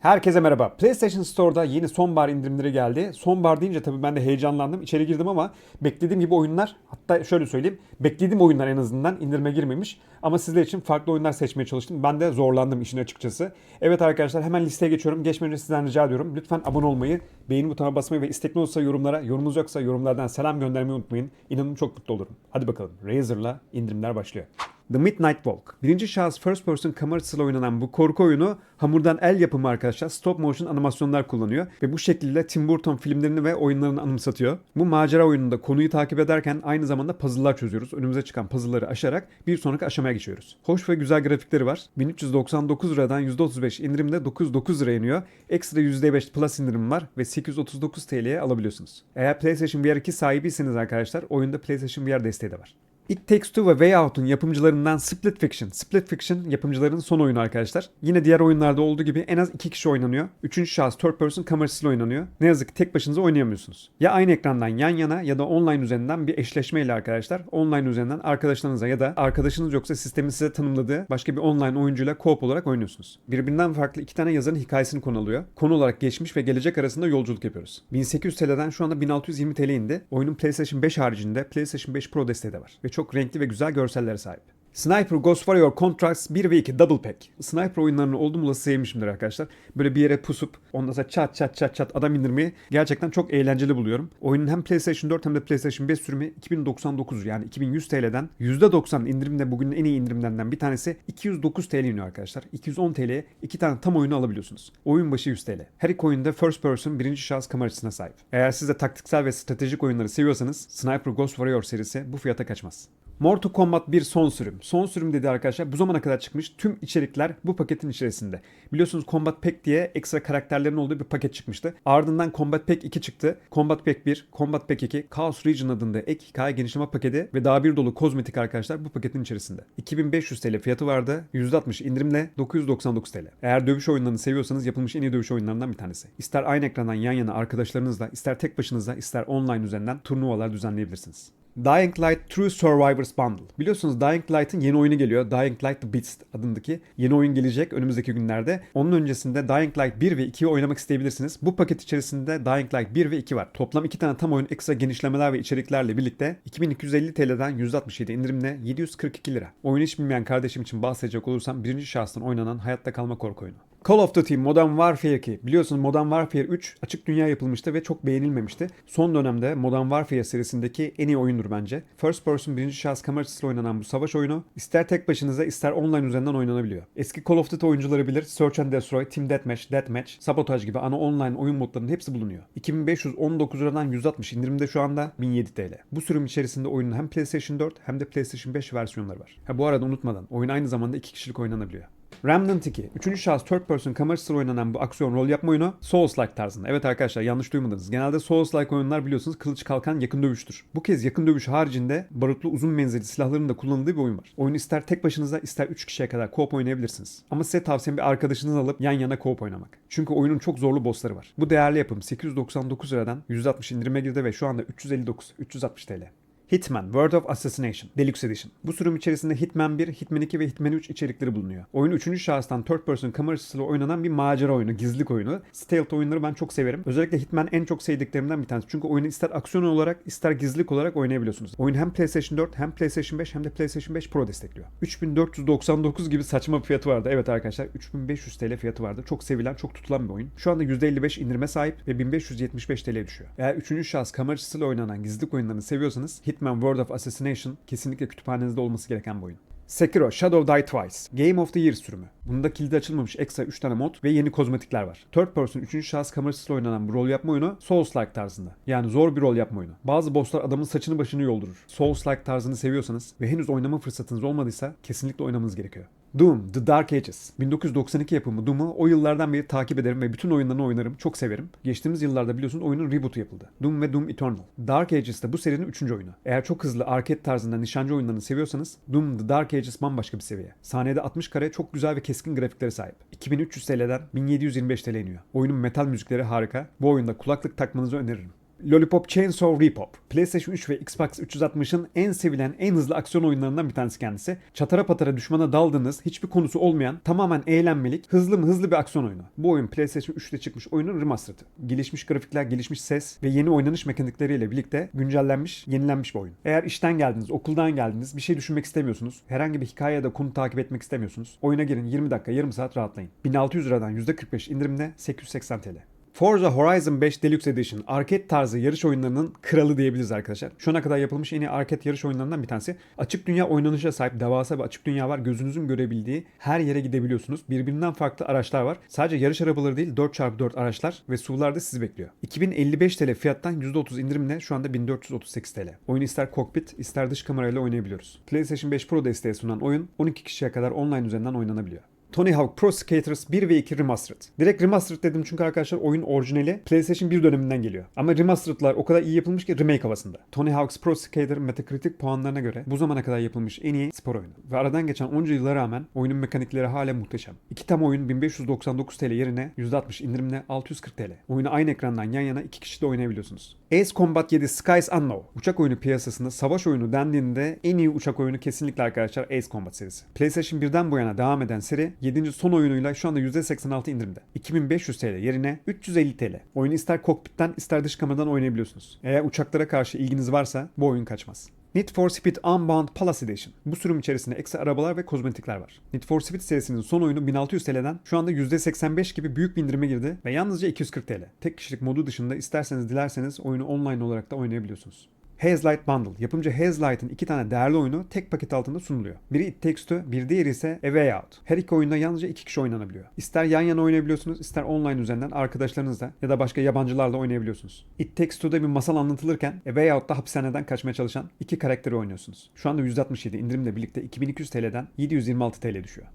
Herkese merhaba. PlayStation Store'da yeni sonbahar indirimleri geldi. Sonbahar deyince tabii ben de heyecanlandım. İçeri girdim ama beklediğim gibi oyunlar, hatta şöyle söyleyeyim, beklediğim oyunlar en azından indirime girmemiş. Ama sizler için farklı oyunlar seçmeye çalıştım. Ben de zorlandım işin açıkçası. Evet arkadaşlar hemen listeye geçiyorum. Geçmeden önce sizden rica ediyorum. Lütfen abone olmayı, beğeni butonuna basmayı ve istekli olursa yorumlara, yorumunuz yoksa yorumlardan selam göndermeyi unutmayın. İnanın çok mutlu olurum. Hadi bakalım. Razer'la indirimler başlıyor. The Midnight Walk. Birinci şahıs first person kamerasıyla oynanan bu korku oyunu hamurdan el yapımı arkadaşlar stop motion animasyonlar kullanıyor ve bu şekilde Tim Burton filmlerini ve oyunlarını anımsatıyor. Bu macera oyununda konuyu takip ederken aynı zamanda puzzle'lar çözüyoruz. Önümüze çıkan puzzle'ları aşarak bir sonraki aşamaya geçiyoruz. Hoş ve güzel grafikleri var. 1399 liradan %35 indirimde 909 liraya iniyor. Ekstra %5 plus indirim var ve 839 TL'ye alabiliyorsunuz. Eğer PlayStation VR 2 sahibiyseniz arkadaşlar oyunda PlayStation VR desteği de var. It Takes Two ve Way Out'un yapımcılarından Split Fiction. Split Fiction yapımcılarının son oyunu arkadaşlar. Yine diğer oyunlarda olduğu gibi en az iki kişi oynanıyor. Üçüncü şahıs third person kamerasıyla oynanıyor. Ne yazık ki tek başınıza oynayamıyorsunuz. Ya aynı ekrandan yan yana ya da online üzerinden bir eşleşmeyle arkadaşlar. Online üzerinden arkadaşlarınıza ya da arkadaşınız yoksa sistemin size tanımladığı başka bir online oyuncuyla co-op olarak oynuyorsunuz. Birbirinden farklı iki tane yazarın hikayesini konu alıyor. Konu olarak geçmiş ve gelecek arasında yolculuk yapıyoruz. 1800 TL'den şu anda 1620 TL indi. Oyunun PlayStation 5 haricinde PlayStation 5 Pro desteği de var. Ve çok renkli ve güzel görsellere sahip. Sniper Ghost Warrior Contracts 1 ve 2 Double Pack. Sniper oyunlarını oldum olası sevmişimdir arkadaşlar. Böyle bir yere pusup ondan sonra çat çat çat çat adam indirmeyi gerçekten çok eğlenceli buluyorum. Oyunun hem PlayStation 4 hem de PlayStation 5 sürümü 2099 yani 2100 TL'den %90 indirimde bugünün en iyi indirimlerinden bir tanesi 209 TL iniyor arkadaşlar. 210 TL'ye iki tane tam oyunu alabiliyorsunuz. Oyun başı 100 TL. Her iki oyunda first person birinci şahıs kamera açısına sahip. Eğer siz de taktiksel ve stratejik oyunları seviyorsanız Sniper Ghost Warrior serisi bu fiyata kaçmaz. Mortal Kombat 1 son sürüm. Son sürüm dedi arkadaşlar bu zamana kadar çıkmış tüm içerikler bu paketin içerisinde. Biliyorsunuz Combat Pack diye ekstra karakterlerin olduğu bir paket çıkmıştı. Ardından Combat Pack 2 çıktı. Combat Pack 1, Combat Pack 2, Chaos Region adında ek hikaye genişleme paketi ve daha bir dolu kozmetik arkadaşlar bu paketin içerisinde. 2500 TL fiyatı vardı. %60 indirimle 999 TL. Eğer dövüş oyunlarını seviyorsanız yapılmış en iyi dövüş oyunlarından bir tanesi. İster aynı ekrandan yan yana arkadaşlarınızla, ister tek başınıza, ister online üzerinden turnuvalar düzenleyebilirsiniz. Dying Light True Survivors Bundle. Biliyorsunuz Dying Light'ın yeni oyunu geliyor. Dying Light The Beast adındaki yeni oyun gelecek önümüzdeki günlerde. Onun öncesinde Dying Light 1 ve 2'yi oynamak isteyebilirsiniz. Bu paket içerisinde Dying Light 1 ve 2 var. Toplam 2 tane tam oyun ekstra genişlemeler ve içeriklerle birlikte 2250 TL'den 167 indirimle 742 lira. Oyunu hiç bilmeyen kardeşim için bahsedecek olursam birinci şahstan oynanan hayatta kalma korku oyunu. Call of Duty Modern Warfare 2. Biliyorsunuz Modern Warfare 3 açık dünya yapılmıştı ve çok beğenilmemişti. Son dönemde Modern Warfare serisindeki en iyi oyundur bence. First person birinci şahıs kamerasıyla oynanan bu savaş oyunu ister tek başınıza ister online üzerinden oynanabiliyor. Eski Call of Duty oyuncuları bilir Search and Destroy, Team Deathmatch, Deathmatch, Sabotage gibi ana online oyun modlarının hepsi bulunuyor. 2519 liradan 160 indirimde şu anda 1007 TL. Bu sürüm içerisinde oyunun hem PlayStation 4 hem de PlayStation 5 versiyonları var. Ha bu arada unutmadan oyun aynı zamanda iki kişilik oynanabiliyor. Remnant 2. Üçüncü şahıs third person kamerasıyla oynanan bu aksiyon rol yapma oyunu Souls-like tarzında. Evet arkadaşlar yanlış duymadınız. Genelde Souls-like oyunlar biliyorsunuz kılıç kalkan yakın dövüştür. Bu kez yakın dövüş haricinde barutlu uzun menzilli silahların da kullanıldığı bir oyun var. Oyunu ister tek başınıza ister 3 kişiye kadar co-op oynayabilirsiniz. Ama size tavsiyem bir arkadaşınızı alıp yan yana co-op oynamak. Çünkü oyunun çok zorlu bossları var. Bu değerli yapım 899 liradan 160 indirime girdi ve şu anda 359, 360 TL. Hitman World of Assassination Deluxe Edition. Bu sürüm içerisinde Hitman 1, Hitman 2 ve Hitman 3 içerikleri bulunuyor. Oyun 3. şahıstan third person kamerasıyla oynanan bir macera oyunu, gizlilik oyunu. Stealth oyunları ben çok severim. Özellikle Hitman en çok sevdiklerimden bir tanesi. Çünkü oyunu ister aksiyon olarak ister gizlilik olarak oynayabiliyorsunuz. Oyun hem PlayStation 4 hem PlayStation 5 hem de PlayStation 5 Pro destekliyor. 3499 gibi saçma bir fiyatı vardı. Evet arkadaşlar 3500 TL fiyatı vardı. Çok sevilen, çok tutulan bir oyun. Şu anda %55 indirime sahip ve 1575 TL düşüyor. Eğer 3. şahıs kamerasıyla oynanan gizlilik oyunlarını seviyorsanız Hitman World of Assassination kesinlikle kütüphanenizde olması gereken bir oyun. Sekiro Shadow Die Twice Game of the Year sürümü. Bunda kilidi açılmamış ekstra 3 tane mod ve yeni kozmetikler var. Third person 3. şahıs kamerasıyla oynanan bu rol yapma oyunu Souls-like tarzında. Yani zor bir rol yapma oyunu. Bazı bosslar adamın saçını başını yoldurur. Souls-like tarzını seviyorsanız ve henüz oynama fırsatınız olmadıysa kesinlikle oynamanız gerekiyor. Doom, The Dark Ages. 1992 yapımı Doom'u o yıllardan beri takip ederim ve bütün oyunlarını oynarım. Çok severim. Geçtiğimiz yıllarda biliyorsunuz oyunun rebootu yapıldı. Doom ve Doom Eternal. Dark Ages de bu serinin 3. oyunu. Eğer çok hızlı arcade tarzında nişancı oyunlarını seviyorsanız Doom The Dark Ages bambaşka bir seviye. Saniyede 60 kare çok güzel ve keskin grafiklere sahip. 2300 TL'den 1725 TL iniyor. Oyunun metal müzikleri harika. Bu oyunda kulaklık takmanızı öneririm. Lollipop Chainsaw Repop. PlayStation 3 ve Xbox 360'ın en sevilen, en hızlı aksiyon oyunlarından bir tanesi kendisi. Çatara patara düşmana daldığınız, hiçbir konusu olmayan, tamamen eğlenmelik, hızlı mı hızlı bir aksiyon oyunu. Bu oyun PlayStation 3'te çıkmış oyunun remastered'ı. Gelişmiş grafikler, gelişmiş ses ve yeni oynanış mekanikleriyle birlikte güncellenmiş, yenilenmiş bir oyun. Eğer işten geldiniz, okuldan geldiniz, bir şey düşünmek istemiyorsunuz, herhangi bir hikaye ya da konu takip etmek istemiyorsunuz, oyuna girin 20 dakika, yarım saat rahatlayın. 1600 liradan %45 indirimde 880 TL. Forza Horizon 5 Deluxe Edition arcade tarzı yarış oyunlarının kralı diyebiliriz arkadaşlar. Şu ana kadar yapılmış en iyi arcade yarış oyunlarından bir tanesi. Açık dünya oynanışa sahip devasa bir açık dünya var. Gözünüzün görebildiği her yere gidebiliyorsunuz. Birbirinden farklı araçlar var. Sadece yarış arabaları değil 4x4 araçlar ve SUV'lar da sizi bekliyor. 2055 TL fiyattan %30 indirimle şu anda 1438 TL. Oyunu ister kokpit ister dış kamerayla oynayabiliyoruz. PlayStation 5 Pro desteği sunan oyun 12 kişiye kadar online üzerinden oynanabiliyor. Tony Hawk Pro Skaters 1 ve 2 Remastered. Direkt Remastered dedim çünkü arkadaşlar oyun orijinali PlayStation 1 döneminden geliyor. Ama Remastered'lar o kadar iyi yapılmış ki remake havasında. Tony Hawk's Pro Skater Metacritic puanlarına göre bu zamana kadar yapılmış en iyi spor oyunu. Ve aradan geçen onca yıla rağmen oyunun mekanikleri hala muhteşem. İki tam oyun 1599 TL yerine %60 indirimle 640 TL. Oyunu aynı ekrandan yan yana iki kişi de oynayabiliyorsunuz. Ace Combat 7 Skies Unknown. Uçak oyunu piyasasında savaş oyunu dendiğinde en iyi uçak oyunu kesinlikle arkadaşlar Ace Combat serisi. PlayStation 1'den bu yana devam eden seri 7. son oyunuyla şu anda %86 indirimde. 2500 TL yerine 350 TL. Oyunu ister kokpitten ister dış kameradan oynayabiliyorsunuz. Eğer uçaklara karşı ilginiz varsa bu oyun kaçmaz. Need for Speed Unbound Palace Edition. Bu sürüm içerisinde ekstra arabalar ve kozmetikler var. Need for Speed serisinin son oyunu 1600 TL'den şu anda %85 gibi büyük bir indirime girdi ve yalnızca 240 TL. Tek kişilik modu dışında isterseniz dilerseniz oyunu online olarak da oynayabiliyorsunuz. Haze Light Bundle. Yapımcı Haze Light'ın iki tane değerli oyunu tek paket altında sunuluyor. Biri It Takes Two, bir diğeri ise A Way Out. Her iki oyunda yalnızca iki kişi oynanabiliyor. İster yan yana oynayabiliyorsunuz, ister online üzerinden arkadaşlarınızla ya da başka yabancılarla oynayabiliyorsunuz. It Takes Two'da bir masal anlatılırken A Way Out'ta hapishaneden kaçmaya çalışan iki karakteri oynuyorsunuz. Şu anda %67 indirimle birlikte 2200 TL'den 726 TL düşüyor.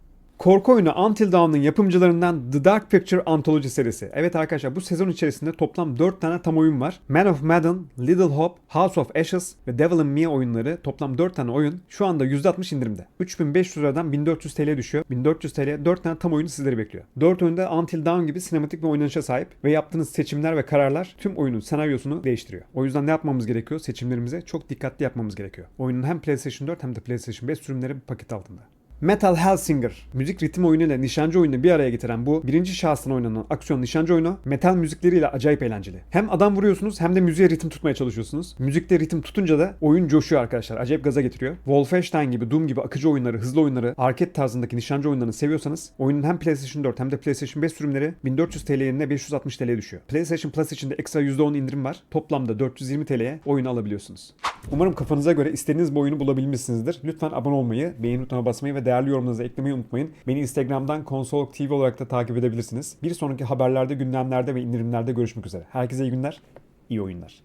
Korku oyunu Until Dawn'ın yapımcılarından The Dark Picture Anthology serisi. Evet arkadaşlar bu sezon içerisinde toplam 4 tane tam oyun var. Man of Madden, Little Hope, House of Ashes ve Devil in Me oyunları toplam 4 tane oyun şu anda %60 indirimde. 3500 liradan 1400 TL düşüyor. 1400 TL 4 tane tam oyunu sizleri bekliyor. 4 oyunda Until Dawn gibi sinematik bir oynanışa sahip ve yaptığınız seçimler ve kararlar tüm oyunun senaryosunu değiştiriyor. O yüzden ne yapmamız gerekiyor? Seçimlerimize çok dikkatli yapmamız gerekiyor. Oyunun hem PlayStation 4 hem de PlayStation 5 sürümleri bir paket altında. Metal Hellsinger, müzik ritim oyunu ile nişancı oyunu bir araya getiren bu birinci şahsına oynanan aksiyon nişancı oyunu metal müzikleriyle acayip eğlenceli. Hem adam vuruyorsunuz hem de müziğe ritim tutmaya çalışıyorsunuz. Müzikte ritim tutunca da oyun coşuyor arkadaşlar. Acayip gaza getiriyor. Wolfenstein gibi, Doom gibi akıcı oyunları, hızlı oyunları, arcade tarzındaki nişancı oyunlarını seviyorsanız oyunun hem PlayStation 4 hem de PlayStation 5 sürümleri 1400 TL yerine 560 TL'ye düşüyor. PlayStation Plus için de ekstra %10 indirim var. Toplamda 420 TL'ye oyunu alabiliyorsunuz. Umarım kafanıza göre istediğiniz bu oyunu bulabilmişsinizdir. Lütfen abone olmayı, beğeni butonuna basmayı ve değerli yorumlarınızı eklemeyi unutmayın. Beni Instagram'dan Konsolog TV olarak da takip edebilirsiniz. Bir sonraki haberlerde, gündemlerde ve indirimlerde görüşmek üzere. Herkese iyi günler, iyi oyunlar.